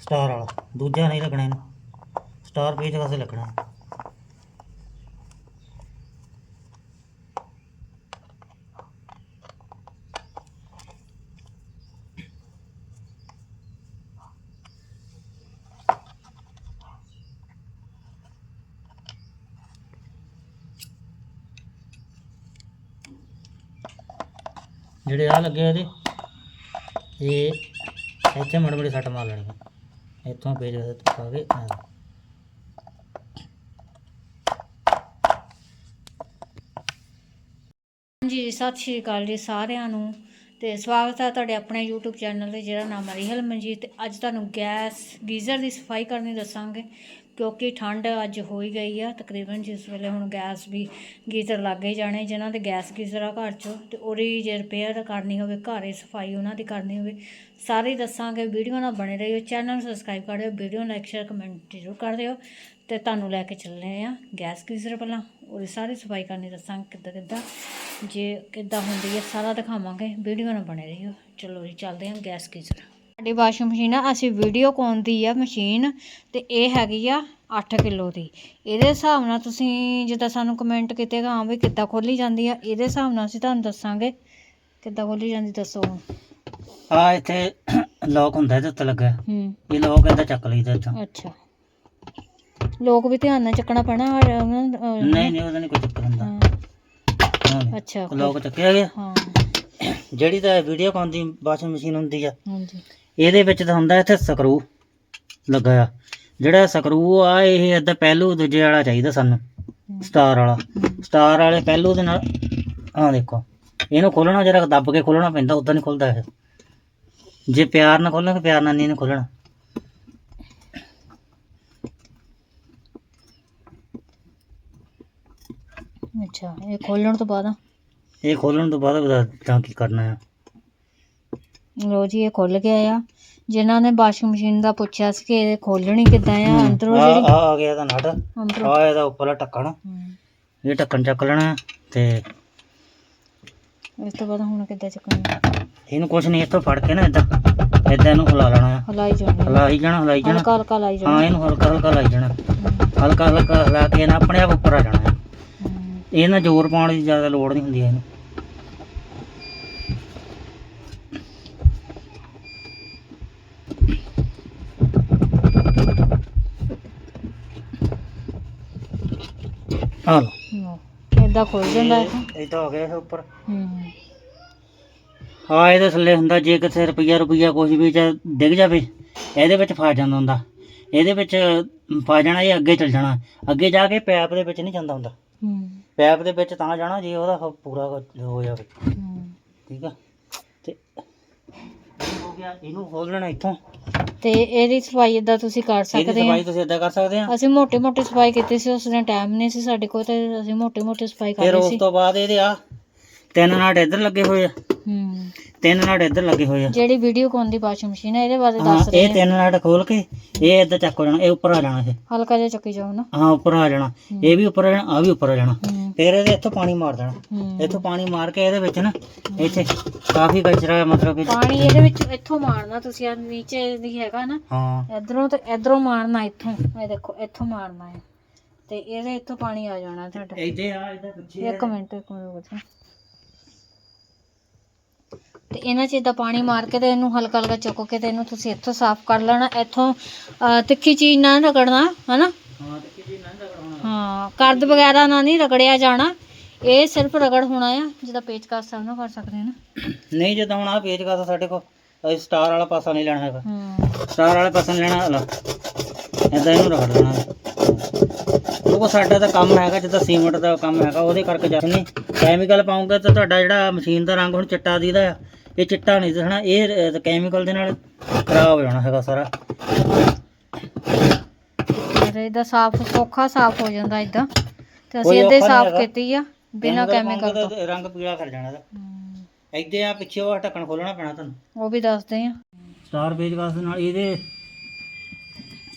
Star ਵਾਲਾ। ਦੂਜਾ ਨਹੀਂ ਲੱਗਣਾ ਇਹਨੂੰ। ਸਟਾਰ ਪੇਜ ਕਾਸੇ ਲੱਗਣਾ। ਜਿਹੜੇ ਆ ਲੱਗੇ ਇਹਦੇ, ਇਹ ਇੱਥੇ ਮੜ ਮੜੀ ਸੱਟ ਮਾਰ ਲੈਣੀ ਇੱਥੋਂ ਪੇਜ ਪਾ ਕੇ ਆ ਜੀ ਸਤਿ ਸ਼੍ਰੀ ਅਕਾਲ ਜੀ ਸਾਰਿਆਂ ਨੂੰ। ਤੇ ਸਵਾਗਤ ਹੈ ਤੁਹਾਡੇ ਆਪਣੇ YouTube ਚੈਨਲ ਤੇ, ਜਿਹੜਾ ਨਾਮ ਹੈ ਰਿਹਲ ਮਨਜੀਤ। ਤੇ ਅੱਜ ਤੁਹਾਨੂੰ ਗੈਸ ਗੀਜ਼ਰ ਦੀ ਸਫ਼ਾਈ ਕਰਨੀ ਦੱਸਾਂਗੇ, ਕਿਉਂਕਿ ਠੰਡ ਅੱਜ ਹੋਈ ਗਈ ਆ। ਤਕਰੀਬਨ ਜਿਸ ਵੇਲੇ ਹੁਣ ਗੈਸ ਵੀ ਗੀਜ਼ਰ ਲੱਗ ਜਾਣੇ, ਜਿਨ੍ਹਾਂ ਦੇ ਗੈਸ ਗੀਜ਼ਰ ਆ ਘਰ 'ਚ, ਤੇ ਉਹਦੀ ਜੇ ਰਿਪੇਅਰ ਕਰਨੀ ਹੋਵੇ, ਘਰੇ ਸਫ਼ਾਈ ਉਹਨਾਂ ਦੀ ਕਰਨੀ ਹੋਵੇ, ਸਾਰੇ ਦੱਸਾਂਗੇ। ਵੀਡੀਓ ਨਾਲ ਬਣੇ ਰਹੀਓ ਚੈਨਲ ਨੂੰ ਸਬਸਕ੍ਰਾਈਬ ਕਰ ਦਿਓ, ਵੀਡੀਓ ਲਾਈਕ ਸ਼ੇਅਰ ਕਮੈਂਟ ਜ਼ਰੂਰ ਕਰ ਦਿਓ, ਤੇ ਤੁਹਾਨੂੰ ਲੈ ਕੇ ਚੱਲੇ ਆ ਗੈਸ ਗੀਜ਼ਰ ਪਹਿਲਾਂ ਉਹਦੀ ਸਾਰੀ ਸਫ਼ਾਈ ਕਰਨੀ ਦੱਸਾਂਗੇ ਕਿੱਦਾਂ ਕਿੱਦਾਂ। ਜੇ ਕਿੱਦਾਂ ਹੁੰਦੀ ਹੈ ਸਾਰਾ ਦਿਖਾਵਾਂਗੇ ਵੀਡੀਓ ਨਾਲ ਬਣੇ ਰਹੀਓ। ਚਲੋ ਜੀ ਚੱਲਦੇ ਹਾਂ ਗੈਸ ਗੀਜ਼ਰ। ਸਾਡੀ ਵਾਸ਼ਿੰਗ ਮਸ਼ੀਨ ਆ ਅਸੀਂ ਵੀਡੀਓ ਕੋਨ ਦੀ ਆ ਮਸ਼ੀਨ ਤੇ ਇਹ ਹੈਗੀ ਆ 8 ਕਿਲੋ ਦੀ। ਇਹਦੇ ਹਿਸਾਬ ਨਾਲ ਤੁਸੀਂ ਜਿੱਦਾਂ ਸਾਨੂੰ ਕਮੈਂਟ ਕੀਤੇਗਾ ਹਾਂ ਵੀ ਕਿੱਦਾਂ ਖੋਲੀ ਜਾਂਦੀ ਆ ਇਹਦੇ ਹਿਸਾਬ ਨਾਲ ਅਸੀਂ ਤੁਹਾਨੂੰ ਦੱਸਾਂਗੇ ਕਿੱਦਾਂ ਖੋਲੀ ਜਾਂਦੀ ਦੱਸੋ। ਆ ਇੱਥੇ ਲੋਕ ਹੁੰਦਾ ਇਹਦੇ ਉੱਤੇ ਲੱਗਾ। ਹੂੰ। ਇਹ ਲੋਕ ਇਹਦਾ ਚੱਕ ਲਈਦਾ ਇੱਥੋਂ। ਅੱਛਾ। ਲੋਕ ਵੀ ਧਿਆਨ ਨਾਲ ਚੱਕਣਾ ਪੈਣਾ ਨਹੀਂ ਨਹੀਂ ਉਹਦਾ ਨਹੀਂ ਕੋਈ ਚੱਕਰ ਹੁੰਦਾ। ਅੱਛਾ ਲੋਕ ਚੱਕਿਆ ਗਿਆ? ਹਾਂ। ਜਿਹੜੀ ਤਾਂ ਵੀਡੀਓ ਕਾਨ ਦੀ ਵਾਸ਼ਿੰਗ ਮਸ਼ੀਨ ਹੁੰਦੀ ਆ ਹਾਂਜੀ। ਇਹਦੇ ਵਿੱਚ ਤਾਂ ਹੁੰਦਾ ਇੱਥੇ ਸਕਰੂ ਲੱਗਾ ਆ। ਜਿਹੜਾ ਸਕਰੂ ਆ ਇਹ ਏਦਾਂ ਪਹਿਲੂ ਦੂਜੇ ਵਾਲਾ ਚਾਹੀਦਾ ਸਾਨੂੰ ਸਟਾਰ ਵਾਲਾ। ਸਟਾਰ ਵਾਲੇ ਪਹਿਲੂ ਦੇ ਨਾਲ ਆਹ ਦੇਖੋ ਇਹਨੂੰ ਖੋਲਣਾ ਜਰਾ ਦੱਬ ਕੇ ਖੋਲਣਾ ਪੈਂਦਾ ਉਦਾਂ ਨਹੀਂ ਖੁੱਲਦਾ ਇਹ। ਜੇ ਪਿਆਰ ਨਾਲ ਖੋਲਾਂਗੇ ਪਿਆਰ ਨਾਲ ਨਹੀਂ ਇਹਨੂੰ ਖੋਲਣਾ। ਅੱਛਾ ਇਹ ਖੋਲਣ ਤੋਂ ਬਾਅਦ? ਇਹ ਖੋਲਣ ਤੋਂ ਬਾਅਦ ਬਤਾ ਤਾਂ ਕੀ ਕਰਨਾ ਹੈ ਲੋ ਜੀ ਇਹ ਖੁੱਲ ਗਿਆ ਆ। ਜਿਨ੍ਹਾਂ ਨੇ ਵਾਸ਼ਿੰਗ ਮਸ਼ੀਨ ਦਾ ਪੁੱਛਿਆ ਸੀ ਕਿ ਇਹ ਖੋਲਣੀ ਕਿੱਦਾਂ ਆ ਅੰਦਰੋਂ ਆ ਜਿਹੜੀ ਆ ਆ ਗਿਆ ਇਹਦਾ ਨਟ। ਅੰਦਰੋਂ। ਆ ਇਹਦਾ ਉੱਪਰਲਾ ਢੱਕਣ। ਇਹ ਢੱਕਣ ਚੱਕ ਲੈਣਾ ਤੇ ਇਸ ਤੋਂ ਬਾਅਦ ਹੁਣ ਕਿੱਦਾਂ ਚੱਕਣੀ? ਇਹਨੂੰ ਕੁਛ ਨਹੀਂ ਇੱਥੋਂ ਫੜ ਕੇ ਨਾ ਇਦਾਂ ਇਦਾਂ ਇਹਨੂੰ ਹਿਲਾ ਲੈਣਾ ਹਲਾਈ ਜਾਣੀ। ਹਿਲਾਈ ਜਾਣਾ ਹਿਲਾਈ ਜਾਣਾ। ਹਲਕਾ ਹਲਕਾ ਲਾਈ ਹਾਂ ਜਾਣੀ ਇਹਨੂੰ ਹਲਕਾ ਹਲਕਾ ਲਾਈ ਜਾਣਾ। ਹਲਕਾ ਹਲਕਾ ਹਿਲਾ ਕੇ ਨਾ ਆਪਣੇ ਆਪ ਉੱਪਰ ਆ ਜਾਣਾ ਇਹ ਨਾ ਜ਼ੋਰ ਪਾਉਣ ਦੀ ਜ਼ਿਆਦਾ ਲੋੜ ਨਹੀਂ ਹੁੰਦੀ ਇਹਨੂੰ। ਆ ਲਓ, ਖੁੱਲ ਜਾਂਦਾ ਹੈ ਇਦਾਂ ਹੋ ਗਿਆ ਇਹ ਉੱਪਰ। ਹੂੰ। ਹਾਂ ਇਹਦੇ ਥੱਲੇ ਹੁੰਦਾ ਜੇ ਕਿਤੇ ਰੁਪਈਆ ਰੁਪਈਆ ਕੁਝ ਵੀ ਚ ਡਿੱਗ ਜਾਵੇ ਇਹਦੇ ਵਿੱਚ ਫਸ ਜਾਂਦਾ ਹੁੰਦਾ। ਇਹਦੇ ਵਿੱਚ ਫਸ ਜਾਣਾ ਇਹ ਅੱਗੇ ਚੱਲ ਜਾਣਾ। ਅੱਗੇ ਜਾ ਕੇ ਪੈਪ ਦੇ ਵਿੱਚ ਨਹੀਂ ਜਾਂਦਾ ਹੁੰਦਾ। ਹੂੰ। ਪੈਪ ਦੇ ਵਿੱਚ ਤਾਂ ਜਾਣਾ ਜੇ ਉਹਦਾ ਪੂਰਾ ਹੋ ਜਾਵੇ। ਹੂੰ। ਠੀਕ ਆ? ਤੇ ਇਹ ਹੋ ਗਿਆ ਇਹਨੂੰ ਖੋਲ ਲੈਣਾ ਇੱਥੋਂ। ਤੇ ਇਹਦੀ ਸਫ਼ਾਈ ਏਦਾਂ ਤੁਸੀਂ ਕਰ ਇਹਦੀ ਸਕਦੇ ਆ। ਸਫ਼ਾਈ ਤੁਸੀਂ ਏਦਾਂ ਕਰ ਸਕਦੇ ਆ? ਅਸੀਂ ਮੋਟੀ ਮੋਟੀ ਸਫ਼ਾਈ ਕੀਤੀ ਸੀ ਉਸ ਦਿਨ ਟਾਈਮ ਨਹੀਂ ਸੀ ਸਾਡੇ ਕੋਲ ਤੇ ਅਸੀਂ ਮੋਟੀ ਮੋਟੀ ਸਫ਼ਾਈ ਕਰ ਫਿਰ ਲਈ ਉਸ ਸੀ। ਤੋਂ ਬਾਅਦ ਇਹਦੇ ਆ ਤਿੰਨ ਨਾਟ ਇੱਧਰ ਲੱਗੇ ਹੋਏ ਆ। ਹੂੰ। ਤਿੰਨ ਨਾਟ ਇੱਧਰ ਲੱਗੇ ਹੋਏ ਆ। ਜਿਹੜੀ ਵੀਡੀਓ ਕੋਨ ਦੀ ਵਾਸ਼ਿੰਗ ਮਸ਼ੀਨ ਹੈ ਇਹਦੇ ਬਾਰੇ ਹਾਂ ਦੱਸ ਇਹ ਤਿੰਨ ਨਾਟ ਖੋਲ ਕੇ ਇਹ ਇੱਧਰ ਚੱਕ ਹੋ ਜਾਣਾ ਇਹ ਉੱਪਰ ਆ ਜਾਣਾ ਇਹ। ਹਲਕਾ ਜਿਹਾ ਚੱਕੀ ਜਾਓ ਨਾ। ਹਾਂ ਉੱਪਰ ਆ ਜਾਣਾ। ਇਹ ਵੀ ਉੱਪਰ ਆ ਜਾਣਾ ਆ ਵੀ ਉੱਪਰ ਆ ਜਾਣਾ। ਹੂੰ। ਫਿਰ ਇਹਦੇ ਇੱਥੋਂ ਪਾਣੀ ਮਾਰ ਦੇਣਾ। ਹੂੰ। ਇੱਥੋਂ ਪਾਣੀ ਮਾਰ ਕੇ ਇਹਦੇ ਵਿੱਚ ਨਾ ਇੱਥੇ ਕਾਫੀ ਕਚਰਾ ਮਤਲਬ ਕਿ ਪਾਣੀ ਇਹਦੇ ਵਿੱਚ ਇੱਥੋਂ ਮਾਰਨਾ ਤੁਸੀਂ ਆ ਨੀਚੇ ਦੀ ਹੈਗਾ ਨਾ। ਹਾਂ। ਇਧਰੋਂ ਤੇ ਇਧਰੋਂ ਮਾਰਨਾ ਇੱਥੋਂ ਇਹ ਦੇਖੋ ਇੱਥੋਂ ਮਾਰਨਾ ਹੈ। ਤੇ ਇਹਦੇ ਇੱਥੋਂ ਪਾਣੀ ਆ ਜਾਣਾ ਤੁਹਾਡਾ। ਇੱਥੇ ਆ ਇਹਦੇ ਪਿੱਛੇ ਇੱਕ ਮਿੰਟ ਇੱਕ ਮਿੰਟ ਰੁਕੋ ਤੇ ਇਹਨਾਂ 'ਚ ਇਦਾਂ ਪਾਣੀ ਮਾਰ ਕੇ ਤੇ ਇਹਨੂੰ ਹਲਕਾ ਹਲਕਾ ਚੁੱਕ ਕੇ ਤੇ ਇਹਨੂੰ ਤੁਸੀਂ ਇੱਥੋਂ ਸਾਫ਼ ਕਰ ਲੈਣਾ ਇੱਥੋਂ ਤਿੱਖੀ ਚੀਜ਼ ਨਾਲ ਰਗੜਨਾ ਹਨਾ? ਹਾਂ ਤੇ ਕਿਹਦੀ ਨੰਦ ਕਰਾਉਣਾ ਹਾਂ ਕਰਦ ਵਗੈਰਾ ਨਾਲ ਨਹੀਂ ਰਗੜਿਆ ਜਾਣਾ ਇਹ ਸਿਰਫ ਰਗੜ ਹੋਣਾ ਆ ਜਿਹਦਾ ਪੇਚਕਸ ਸਭ ਨੂੰ ਕਰ ਸਕਦੇ ਨਾ। ਨਹੀਂ ਜਦੋਂ ਹੁਣ ਆ ਕਰਦਾ ਸਾਡੇ ਕੋਲ ਅਸੀਂ ਸਟਾਰ ਵਾਲਾ ਪਾਸਾ ਨਹੀਂ ਲੈਣਾ ਹੈਗਾ। ਹੂੰ। ਸਟਾਰ ਵਾਲੇ ਪਾਸਾ ਨਹੀਂ ਲੈਣਾ ਹਲਾ ਏਦਾਂ ਇਹਨੂੰ ਰਗੜ ਲੈਣਾ। ਉਹ ਸਾਡਾ ਤਾਂ ਕੰਮ ਹੈਗਾ ਜਿੱਦਾਂ ਸੀਮੈਂਟ ਦਾ ਕੰਮ ਹੈਗਾ ਉਹਦੇ ਕਰਕੇ ਜਾ ਨਹੀਂ। ਕੈਮੀਕਲ ਪਾਉਂਗੇ ਤਾਂ ਤੁਹਾਡਾ ਜਿਹੜਾ ਮਸ਼ੀਨ ਦਾ ਰੰਗ ਹੁਣ ਚਿੱਟਾ ਦੀਦਾ ਆ ਇਹ ਚਿੱਟਾ ਨਹੀਂ ਦਿਖਣਾ ਇਹ ਕੈਮੀਕਲ ਦੇ ਨਾਲ ਖਰਾਬ ਹੋ ਜਾਣਾ ਹੈਗਾ ਸਾਰਾ। ਤੇ ਇਹਦਾ ਸਾਫ਼ ਸੌਖਾ ਸਾਫ਼ ਹੋ ਜਾਂਦਾ ਇਦਾਂ ਤੇ ਅਸੀਂ ਇੱਦਾਂ ਨਹੀਂ ਸਾਫ਼। ਕੀਤੀ ਆ ਬਿਨਾਂ ਕੈਮੀਕਲ ਤੋਂ। ਤਾਂ ਰੰਗ ਪੀਲਾ ਕਰ ਜਾਣਾ ਇਹਦਾ। ਹੂੰ, ਇੱਥੇ ਆ ਪਿੱਛੇ ਉਹ ਢੱਕਣ ਖੋਲਣਾ ਪੈਣਾ ਤੁਹਾਨੂੰ। ਉਹ ਵੀ ਦੱਸਦੇ ਆ। ਸਟਾਰ ਪੇਜ ਕਾਸ ਦੇ ਨਾਲ ਇਹਦੇ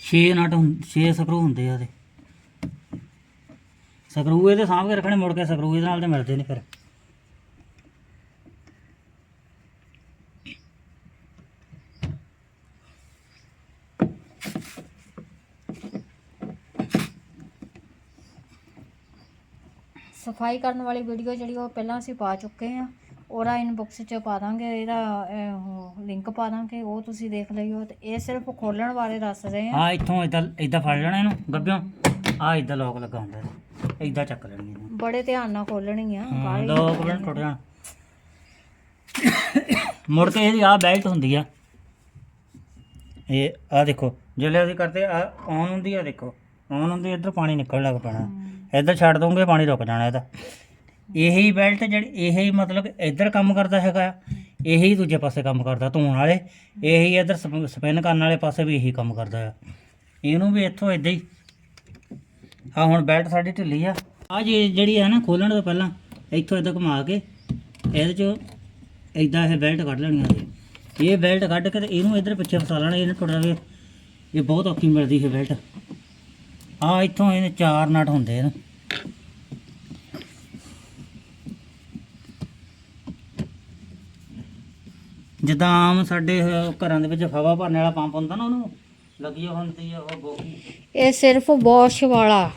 6 ਨਟ 6 ਸਕਰੂ ਹੁੰਦੇ ਆ ਇਹਦੇ ਸਕਰੂ ਇਹਦੇ ਕੇ ਰੱਖਣੇ ਮੁੜ ਕੇ ਸਕਰੂ ਇਹਦੇ ਨਾਲ ਤੇ ਮਿਲਦੇ ਨਹੀਂ ਫਿਰ। ਸਫ਼ਾਈ ਕਰਨ ਵਾਲੀ ਵੀਡੀਓ ਜਿਹੜੀ ਉਹ ਪਹਿਲਾਂ ਅਸੀਂ ਪਾ ਚੁੱਕੇ ਆ ਉਹਦਾ ਇਨਬਾਕਸ 'ਚ ਪਾ ਦਾਂਗੇ ਇਹਦਾ ਲਿੰਕ ਪਾ ਦਾਂਗੇ ਉਹ ਤੁਸੀਂ ਦੇਖ ਲਈਓ ਤੇ ਇਹ ਸਿਰਫ ਖੋਲਣ ਬਾਰੇ ਦੱਸ ਰਹੇ ਆ ਆ ਇੱਥੋਂ ਇਦਾਂ ਇਦਾਂ ਫੜ ਲੈਣਾ ਇਹਨੂੰ ਗੱਬਿਓ ਆ ਇਦਾਂ ਲੋਕ ਲੱਗਾ ਹੁੰਦਾ ਇਦਾਂ ਚੱਕ ਲੈਣੀ ਇਹਨੂੰ। ਬੜੇ ਧਿਆਨ ਨਾਲ ਖੋਲਣੀ ਆ। ਹਾਂ, ਲੋਕ ਨੀ ਟੁੱਟ ਜਾਣ ਮੁੜ ਕੇ ਇਹਦੀ ਆ ਬੈਲਟ ਹੁੰਦੀ ਆ। ਇਹ ਆ ਦੇਖੋ ਜਿਹੜੇ ਅਸੀਂ ਕਰਦੇ ਆ ਔਨ ਹੁੰਦੀ ਆ ਦੇਖੋ। ਔਨ ਹੁੰਦੀ ਇੱਧਰ ਪਾਣੀ ਨਿਕਲਣ ਲੱਗ ਪੈਣਾ। ਇੱਧਰ ਛੱਡ ਦੋਗੇ ਪਾਣੀ ਰੁਕ ਜਾਣਾ ਇਹਦਾ ਇਹੀ ਬੈਲਟ ਜਿਹੜੀ ਇਹੀ ਮਤਲਬ ਇੱਧਰ ਕੰਮ ਕਰਦਾ ਹੈਗਾ ਆ, ਇਹੀ ਦੂਜੇ ਪਾਸੇ ਕੰਮ ਕਰਦਾ ਧੋਣ ਵਾਲੇ ਇਹੀ ਇੱਧਰ ਸਪਿਨ ਕਰਨ ਵਾਲੇ ਪਾਸੇ ਵੀ ਇਹੀ ਕੰਮ ਕਰਦਾ ਆ। ਇਹਨੂੰ ਵੀ ਇੱਥੋਂ ਇਦਾਂ ਹੀ। ਆ ਹੁਣ ਬੈਲਟ ਸਾਡੀ ਢਿੱਲੀ ਆ। ਆ ਜੀ ਜਿਹੜੀ ਹੈ ਨਾ ਖੋਲਣ ਤੋਂ ਪਹਿਲਾਂ ਇੱਥੋਂ ਇਦਾਂ ਘੁਮਾ ਕੇ ਇਹਦੇ ਚੋਂ ਇਦਾਂ ਇਹ ਬੈਲਟ ਕੱਢ ਲੈਣੀ ਆ ਇਹ ਬੈਲਟ ਕੱਢ ਕੇ ਤੇ ਇਹਨੂੰ ਇੱਧਰ ਪਿੱਛੇ ਫਸਾ ਲੈਣਾ ਇਹਨੂੰ ਟੁੱਟ ਜਾਵੇ ਇਹ ਬਹੁਤ ਔਖੀ ਮਿਲਦੀ ਹੈ ਬੈਲਟ ਆ ਇੱਥੋਂ ਇਹਨੇ ਚਾਰ ਨਟ ਹੁੰਦੇ ਨੇ। ਜਿੱਦਾਂ ਆਮ ਸਾਡੇ ਘਰਾਂ ਦੇ ਵਿੱਚ ਹਵਾ ਭਰਨੇ ਵਾਲਾ ਪੰਪ ਹੁੰਦਾ ਨਾ ਉਹਨੂੰ, ਲੱਗੀ ਹੁੰਦੀ ਆ ਉਹ ਬੋਗੀ ਇਹ ਸਿਰਫ ਵਾਸ਼ ਵਾਲਾ।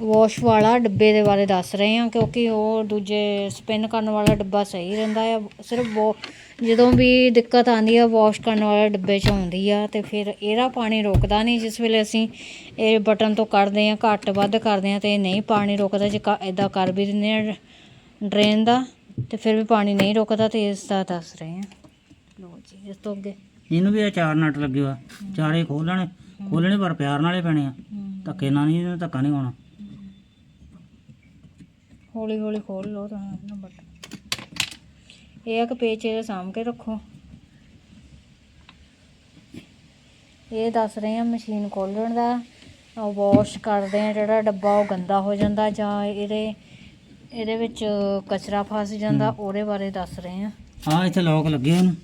ਵਾਸ਼ ਵਾਲਾ ਡੱਬੇ ਦੇ ਬਾਰੇ ਦੱਸ ਰਹੇ ਹਾਂ ਕਿਉਂਕਿ ਉਹ ਦੂਜੇ ਸਪਿਨ ਕਰਨ ਵਾਲਾ ਡੱਬਾ ਸਹੀ ਰਹਿੰਦਾ ਆ। ਸਿਰਫ ਜਦੋਂ ਵੀ ਦਿੱਕਤ ਆਉਂਦੀ ਆ ਵਾਸ਼ ਕਰਨ ਵਾਲੇ ਡੱਬੇ 'ਚ ਆਉਂਦੀ ਆ ਤੇ ਫਿਰ ਇਹਦਾ ਪਾਣੀ ਰੁਕਦਾ ਨਹੀਂ। ਜਿਸ ਵੇਲੇ ਅਸੀਂ ਇਹ ਬਟਨ ਤੋਂ ਕੱਢਦੇ ਆ ਘੱਟ ਵੱਧ ਕਰਦੇ ਆ ਤੇ ਇਹ ਨਹੀਂ ਪਾਣੀ ਰੁਕਦਾ ਜੇ ਇਦਾਂ ਕਰ ਵੀ ਦਿੰਦੇ ਆ ਡਰੇਨ ਦਾ ਤੇ ਫਿਰ ਵੀ ਪਾਣੀ ਨਹੀਂ ਰੁਕਦਾ ਤੇ ਇਸ ਦਾ ਦੱਸ ਰਹੇ ਆ ਲੋ ਜੀ ਇਸ ਤੋਂ ਅੱਗੇ। ਇਹਨੂੰ ਵੀ ਇਹ ਚਾਰ ਨਟ ਲੱਗੇ ਆ। ਚਾਰੇ ਖੋਲਣੇ ਖੋਲਣੇ ਪਰ ਪਿਆਰ ਨਾਲੇ ਪੈਣੇ ਆ। ਧੱਕੇ ਨਾਲ ਨਹੀਂ ਧੱਕਾ ਨਹੀਂ ਹੋਣਾ ਹੌਲੀ ਹੌਲੀ ਖੋਲ ਲਓ ਤਾਂ ਨੰਬਰ ਇਹ ਆ ਕਿ ਪੇਚ ਇਹਦੇ ਸਾਂਭ ਕੇ ਰੱਖੋ। ਇਹ ਦੱਸ ਰਹੇ ਆ ਮਸ਼ੀਨ ਖੋਲਣ ਦਾ। ਵਾਸ਼ ਕਰਦੇ ਆ ਜਿਹੜਾ ਡੱਬਾ ਉਹ ਗੰਦਾ ਹੋ ਜਾਂਦਾ ਜਾਂ ਇਹਦੇ ਇਹਦੇ ਵਿੱਚ ਕਚਰਾ ਫਸ ਜਾਂਦਾ ਉਹਦੇ ਬਾਰੇ ਦੱਸ ਰਹੇ ਆ। ਆ ਇੱਥੇ ਲੋਕ ਲੱਗੇ ਹਨ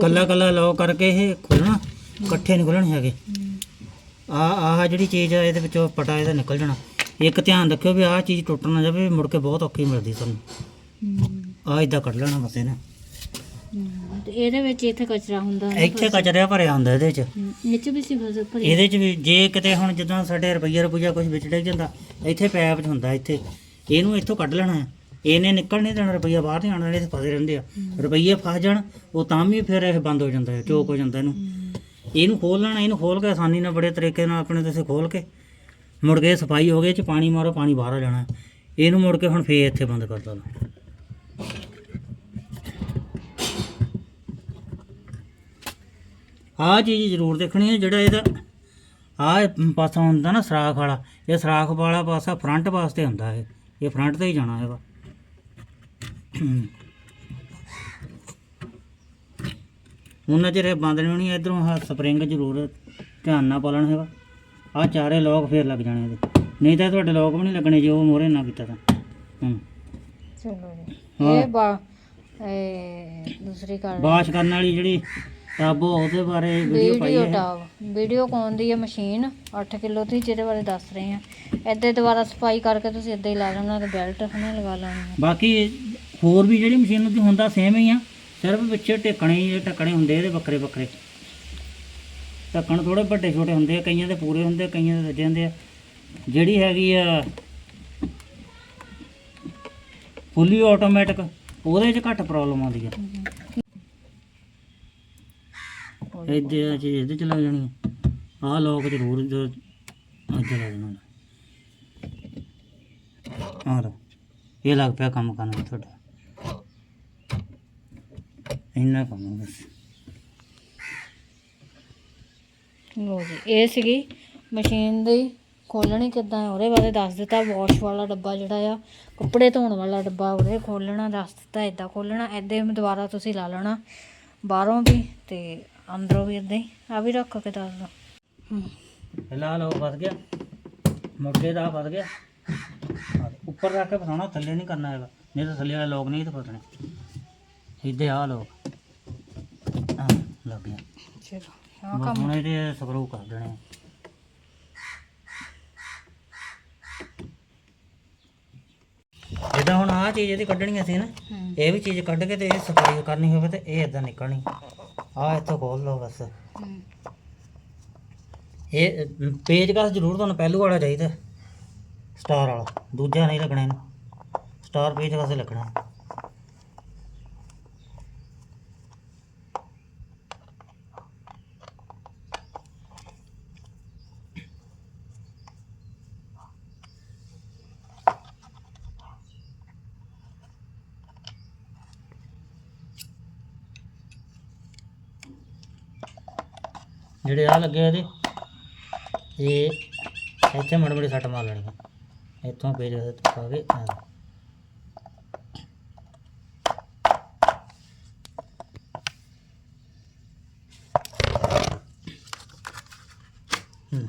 ਕੱਲਾ ਕੱਲਾ ਲੋਕ ਕਰਕੇ ਇਹ ਖੋਲਣਾ ਇਕੱਠੇ ਨਹੀਂ ਖੋਲਣੇ ਹੈਗੇ। ਆ ਆਹ ਜਿਹੜੀ ਚੀਜ਼ ਆ ਇਹਦੇ ਵਿੱਚੋਂ ਪਟਾ ਇਹਦਾ ਨਿਕਲ ਜਾਣਾ। ਇੱਕ ਧਿਆਨ ਰੱਖਿਓ ਵੀ ਆਹ ਚੀਜ਼ ਟੁੱਟ ਨਾ ਜਾਵੇ ਮੁੜ ਕੇ ਬਹੁਤ ਔਖੀ ਮਿਲਦੀ ਤੁਹਾਨੂੰ ਆ ਇਦਾਂ ਕੱਢ ਲੈਣਾ ਬਸ ਇਹਨੇ। ਤੇ ਇਹਦੇ ਵਿੱਚ ਇੱਥੇ ਕਚਰਾ ਹੁੰਦਾ ਇੱਥੇ ਕਚਰਿਆ ਭਰਿਆ ਹੁੰਦਾ ਇਹਦੇ 'ਚ ਇਹ ਚ ਵੀ ਸੀ ਫਸ ਭਰੀ? ਇਹਦੇ 'ਚ ਵੀ ਜੇ ਕਿਤੇ ਹੁਣ ਜਦੋਂ ਸਾਡੇ ਰੁਪਈਆ ਰੁਪਈਆ ਕੁਝ ਵਿੱਚ ਡਿੱਗ ਜਾਂਦਾ ਇੱਥੇ ਪੈਪ 'ਚ ਹੁੰਦਾ ਇੱਥੇ। ਇਹਨੂੰ ਇੱਥੋਂ ਕੱਢ ਲੈਣਾ ਹੈ। ਇਹਨੇ ਨਿਕਲ ਨਹੀਂ ਦੇਣਾ ਰੁਪਈਆ ਬਾਹਰ ਨਹੀਂ ਆਉਣਾ ਇਹਦੇ ਫਸੇ ਰਹਿੰਦੇ ਆ। ਰੁਪਈਏ ਫਸ ਜਾਣ, ਉਹ ਤਾਂ ਵੀ ਫਿਰ ਇਹ ਬੰਦ ਹੋ ਜਾਂਦਾ ਹੈ, ਚੋਕ ਹੋ ਜਾਂਦਾ ਇਹਨੂੰ। ਇਹਨੂੰ ਖੋਲ ਲੈਣਾ, ਇਹਨੂੰ ਖੋਲ ਕੇ ਆਸਾਨੀ ਨਾਲ ਬੜੇ ਤਰੀਕੇ ਨਾਲ ਆਪਣੇ ਤੁਸੀਂ ਖੋਲ ਕੇ ਮੁੜ ਕੇ ਸਫ਼ਾਈ ਹੋ ਗਈ, ਇਹ 'ਚ ਪਾਣੀ ਮਾਰੋ, ਪਾਣੀ ਬਾਹਰ ਆ ਜਾਣਾ। ਇਹਨੂੰ ਮੁੜ ਕੇ ਹੁਣ ਫੇਰ ਇੱਥੇ ਬੰਦ ਕਰ ਦੇਣਾ। ਆਹ ਚੀਜ਼ ਜ਼ਰੂਰ ਦੇਖਣੀ ਹੈ, ਜਿਹੜਾ ਇਹਦਾ ਆਹ ਪਾਸਾ ਹੁੰਦਾ ਨਾ ਸਰਾਖ ਵਾਲਾ, ਇਹ ਸਰਾਖ ਵਾਲਾ ਪਾਸਾ ਫਰੰਟ ਵਾਸਤੇ ਹੁੰਦਾ ਇਹ। ਇਹ ਫਰੰਟ ਤੇ ਹੀ ਜਾਣਾ ਹੈਗਾ। ਉਹਨਾਂ ਚਿਰ ਇਹ ਬੰਦ ਨਹੀਂ ਹੋਣੀ ਇਧਰੋਂ ਆਹ ਸਪਰਿੰਗ ਜ਼ਰੂਰ ਧਿਆਨ ਨਾਲ ਪਾਲਣ ਹੈਗਾ। ਆਹ ਚਾਰੇ ਲੋਕ ਫੇਰ ਲੱਗ ਜਾਣੇ ਇਹਦੇ। ਨਹੀਂ ਤਾਂ ਤੁਹਾਡੇ ਲੋਕ ਵੀ ਨਹੀਂ ਲੱਗਣੇ ਜੇ ਉਹ ਮੋਰੇ ਨਾ ਕੀਤਾ ਤਾਂ। ਹੂੰ। ਚਲੋ ਜੀ। ਹਾਂ। ਇਹ ਬਾ ਇਹ ਦੂਸਰੀ ਕਰ ਬਾਸ਼ ਕਰਨ ਵਾਲੀ ਜਿਹੜੀ ਟੱਬ ਉਹਦੇ ਬਾਰੇ ਵੀਡੀਓ ਪਾਈ ਵੀਡੀਓ ਹੈ। ਟਾਵ ਵੀਡੀਓ ਕੋਨ ਦੀ ਹੈ ਮਸ਼ੀਨ 8 ਕਿਲੋ ਦੀ ਜਿਹਦੇ ਬਾਰੇ ਦੱਸ ਰਹੇ ਆ ਇੱਦਾਂ ਦੁਬਾਰਾ ਸਫ਼ਾਈ ਕਰਕੇ ਤੁਸੀਂ ਇੱਦਾਂ ਹੀ ਲਾ ਲੈਣਾ ਤੇ ਬੈਲਟ ਹਨਾ ਲਗਾ ਲੈਣੀ ਹੈ। ਬਾਕੀ ਹੋਰ ਵੀ ਜਿਹੜੀ ਮਸ਼ੀਨ ਦੀ ਹੁੰਦਾ ਸੇਮ ਹੀ ਆ, ਸਿਰਫ ਪਿੱਛੇ ਟਿਕਣੇ ਹੀ ਟੱਕਣੇ ਹੁੰਦੇ ਇਹਦੇ ਵੱਖਰੇ ਵੱਖਰੇ। ਢੱਕਣ ਥੋੜੇ ਵੱਡੇ ਛੋਟੇ ਹੁੰਦੇ ਆ, ਕਈਆਂ ਦੇ ਪੂਰੇ ਹੁੰਦੇ ਕਈਆਂ ਦੇ ਰੱਜੇ ਹੁੰਦੇ ਆ। ਜਿਹੜੀ ਹੈਗੀ ਆ ਫੁੱਲੀ ਆਟੋਮੈਟਿਕ, ਉਹਦੇ 'ਚ ਘੱਟ ਪ੍ਰੋਬਲਮ ਆਉਂਦੀ ਆ। ਇਹਦੇ ਆ ਚੀਜ਼ ਇਹਦੇ 'ਚ ਲੱਗ ਜਾਣੀ ਆ। ਆਹ ਲੋਕ ਜ਼ਰੂਰ ਜੋ ਲੱਗ ਜਾਣਾ ਆਹ ਇਹ ਲੱਗ ਪਿਆ ਕੰਮ ਕਰਨ ਤੁਹਾਡਾ। ਇੰਨਾ ਕੰਮ ਆ ਬਸ। ਲੋ ਜੀ ਇਹ ਸੀਗੀ ਮਸ਼ੀਨ ਦੀ ਖੋਲਣੀ ਕਿੱਦਾਂ ਹੈ ਉਹਦੇ ਬਾਰੇ ਦੱਸ ਦਿੱਤਾ ਵਾਸ਼ ਵਾਲਾ ਡੱਬਾ ਜਿਹੜਾ ਆ ਕੱਪੜੇ ਧੋਣ ਵਾਲਾ ਡੱਬਾ ਉਹਦੇ ਖੋਲਣਾ ਦੱਸ ਦਿੱਤਾ ਇਦਾਂ ਖੋਲਣਾ ਇਦਾਂ ਹੀ ਦੁਬਾਰਾ ਤੁਸੀਂ ਲਾ ਲੈਣਾ ਬਾਹਰੋਂ ਵੀ ਤੇ ਅੰਦਰੋਂ ਵੀ ਇਦਾਂ ਹੀ ਆ ਵੀ ਰੱਖ ਕੇ ਦੱਸ ਦੋ। ਫਿਲਹਾਲ ਉਹ ਫਸ ਗਿਆ। ਮੋਢੇ ਦਾ ਫਸ ਗਿਆ। ਉੱਪਰ ਰੱਖ ਕੇ ਫਸਾਉਣਾ ਥੱਲੇ ਨਹੀਂ ਕਰਨਾ ਹੈਗਾ ਨਹੀਂ ਤਾਂ ਥੱਲੇ ਵਾਲੇ ਲੋਕ ਨਹੀਂ ਤੇ ਫਸਣੇ। ਸਿੱਧੇ ਆ ਲੋਕ ਲੱਗ ਗਿਆ। ਚਲੋ ਬਸ ਕੰਮ ਹੁਣ ਇਹਦੇ ਸਕਰੂ ਕਰ ਦੇਣੇ ਆ। ਜਿੱਦਾਂ ਹੁਣ ਆ ਆਹ ਚੀਜ਼ ਇਹਦੀ ਕੱਢਣੀ ਸੀ ਨਾ ਹੂੰ। ਇਹ ਵੀ ਚੀਜ਼ ਕੱਢ ਕੇ ਤੇ ਇਹ ਸਫ਼ਾਈ ਕਰਨੀ ਹੋਵੇ ਤੇ ਇਹ ਇਦਾਂ ਨਿਕਲਣੀ। ਆਹ ਇੱਥੋਂ ਖੋਲ ਲਓ ਬਸ। ਹੂੰ। ਇਹ ਅਮ, ਪੇਚਕਸ ਜ਼ਰੂਰ ਤੁਹਾਨੂੰ ਪਹਿਲੂ ਵਾਲਾ ਚਾਹੀਦਾ। ਸਟਾਰ ਵਾਲਾ ਦੂਜਾ ਨਹੀਂ ਲੱਗਣਾ ਇਹਨੂੰ। ਸਟਾਰ ਪੇਚਕਸ ਹੀ ਲੱਗਣਾ। ਜਿਹੜੇ ਆ ਲੱਗੇ ਆ ਇਹਦੇ ਇਹ ਇੱਥੇ ਮੜ ਮੜੀ ਸੱਟ ਮਾਰ ਲੈਣੀ ਆ ਇੱਥੋਂ ਪੇਜ ਪਾ ਕੇ ਐਂ। ਹੂੰ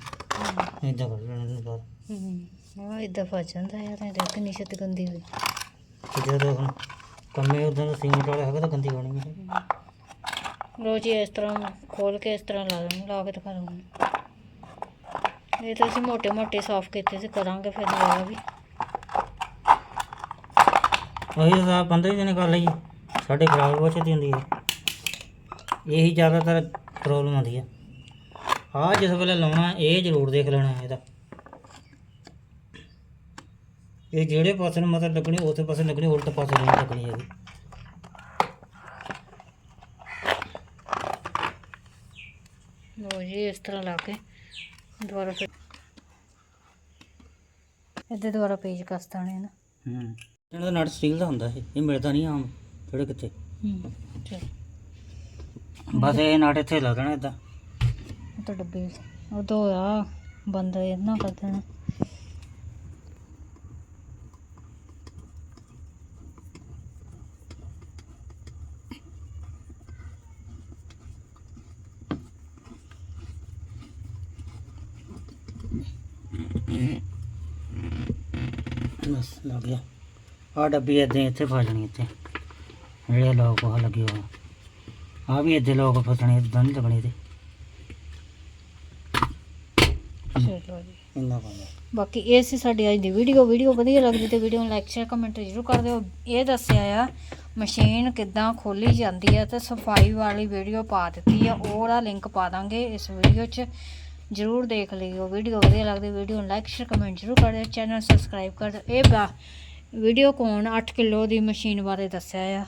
ਇਦਾਂ ਕਰ ਲੈਣਾ ਇਹਨੂੰ ਬਾਹਰ। ਹੂੰ ਉਹ ਇਦਾਂ ਫਸ ਜਾਂਦਾ ਯਾਰ ਇਹ ਦੇਖ ਕਿੰਨੀ ਛੇਤੀ ਗੰਦੀ ਹੋਈ। ਜਦੋਂ ਹੁਣ ਕੰਮੇ ਉਦਾਂ ਦਾ ਸੀਮਟ ਵਾਲਾ ਹੈਗਾ ਤਾਂ ਗੰਦੀ ਹੋਣੀ ਹੈ ਰੋਜ਼ ਇਸ ਤਰ੍ਹਾਂ ਖੋਲ ਕੇ ਇਸ ਤਰ੍ਹਾਂ ਲਾ ਦੇਣੀ, ਲਾ ਕੇ ਦਿਖਾ ਦੂੰਗੀ ਇਹ ਤਾਂ ਅਸੀਂ ਮੋਟੇ ਮੋਟੇ ਸਾਫ਼ ਕੀਤੇ ਸੀ, ਕਰਾਂਗੇ ਫਿਰ ਦੁਬਾਰਾ ਵੀ। ਉਹੀ ਤਾਂ 15 ਦਿਨ ਕਰ ਲਈ, ਸਾਡੇ ਖਰਾਬ ਬਹੁਤ ਛੇਤੀ ਹੁੰਦੀ ਹੈ। ਇਹੀ ਜ਼ਿਆਦਾਤਰ ਪ੍ਰੋਬਲਮ ਆਉਂਦੀ ਹੈ ਆ ਜਿਸ ਵੇਲੇ ਲਾਉਣਾ, ਇਹ ਜ਼ਰੂਰ ਦੇਖ ਲੈਣਾ ਇਹਦਾ। ਇਹ ਜਿਹੜੇ ਪਾਸੇ ਨੂੰ ਮਤਲਬ ਲੱਗਣੀ, ਉਸੇ ਪਾਸੇ ਲੱਗਣੀ, ਉਲਟ ਪਾਸੇ ਨਹੀਂ ਲੱਗਣੀ ਹੈਗੀ। ਲੋ ਜੀ ਇਸ ਤਰ੍ਹਾਂ ਲਾ ਕੇ ਦੁਬਾਰਾ ਫਿਰ ਇਹਦੇ ਦੁਬਾਰਾ ਪੇਜ ਕੱਸ ਦੇਣੇ ਨਾ। ਹੂੰ। ਇਹਨਾਂ ਦਾ ਨਟ ਸਟੀਲ ਦਾ ਹੁੰਦਾ ਇਹ ਇਹ ਮਿਲਦਾ ਨਹੀਂ ਆਮ ਜਿਹੜੇ ਕਿੱਥੇ। ਹੂੰ ਚਲ। ਬਸ ਇਹ ਨਟ ਇੱਥੇ ਲਾ ਦੇਣਾ ਇਦਾਂ ਉਹ ਤਾਂ ਡੱਬੇ ਉਹ ਤੋਂ ਆ ਬੰਦ ਇਹਨਾਂ ਕਰ ਦੇਣਾ। ਬਸ ਲੱਗ ਗਿਆ। ਆ ਡੱਬੀ ਇੱਥੇ ਫਸ ਜਾਣੀ ਇੱਥੇ। ਜਿਹੜੇ ਲੋਕ ਉਹ ਲੱਗੇ ਹੋਏ ਆ। ਵੀ ਇੱਥੇ ਲੋਕ ਫਸਣੇ ਇਦਾਂ ਨਹੀਂ ਲੱਗਣੇ ਤੇ ਚਲੋ ਜੀ। ਇੰਨਾ ਪਾਉਂਦਾ ਬਾਕੀ ਇਹ ਸੀ ਸਾਡੀ ਅੱਜ ਦੀ ਵੀਡੀਓ। ਵੀਡੀਓ ਵਧੀਆ ਲੱਗਦੀ ਤੇ ਵੀਡੀਓ ਨੂੰ ਲਾਈਕ ਸ਼ੇਅਰ ਕਮੈਂਟ ਜ਼ਰੂਰ ਕਰ ਦਿਓ। ਇਹ ਦੱਸਿਆ ਆ ਮਸ਼ੀਨ ਕਿੱਦਾਂ ਖੋਲੀ ਜਾਂਦੀ ਹੈ ਤੇ ਸਫ਼ਾਈ ਵਾਲੀ ਵੀਡੀਓ ਪਾ ਦਿੱਤੀ ਆ। ਉਹਦਾ ਲਿੰਕ ਪਾ ਦਾਂਗੇ ਇਸ ਵੀਡੀਓ 'ਚ। ਜ਼ਰੂਰ ਦੇਖ ਲਿਓ। ਵੀਡੀਓ ਵਧੀਆ ਲੱਗਦੀ, ਵੀਡੀਓ ਨੂੰ ਲਾਈਕ ਸ਼ੇਅਰ ਕਮੈਂਟ ਜ਼ਰੂਰ ਕਰ ਦਿਓ। ਚੈਨਲ ਸਬਸਕ੍ਰਾਈਬ ਕਰ ਦਿਓ। ਇਹ ਵੀਡੀਓ ਕੋਣ 8 ਕਿਲੋ ਦੀ ਮਸ਼ੀਨ ਬਾਰੇ ਦੱਸਿਆ ਆ।